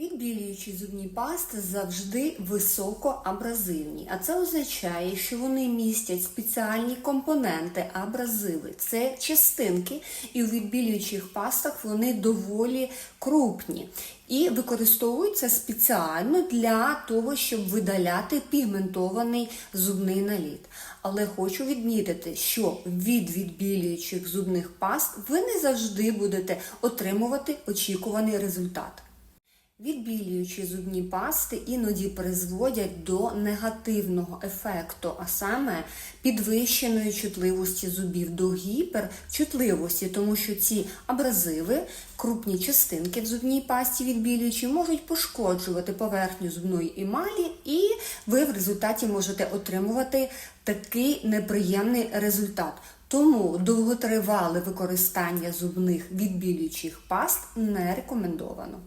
Відбілюючі зубні пасти завжди високоабразивні, а це означає, що вони містять спеціальні компоненти абразиви. Це частинки, і у відбілюючих пастах вони доволі крупні і використовуються спеціально для того, щоб видаляти пігментований зубний наліт. Але хочу відмітити, що від відбілюючих зубних паст ви не завжди будете отримувати очікуваний результат. Відбілюючі зубні пасти іноді призводять до негативного ефекту, а саме підвищеної чутливості зубів до гіперчутливості, тому що ці абразиви, крупні частинки в зубній пасті відбілюючі, можуть пошкоджувати поверхню зубної емалі, і ви в результаті можете отримувати такий неприємний результат. Тому довготривале використання зубних відбілюючих паст не рекомендовано.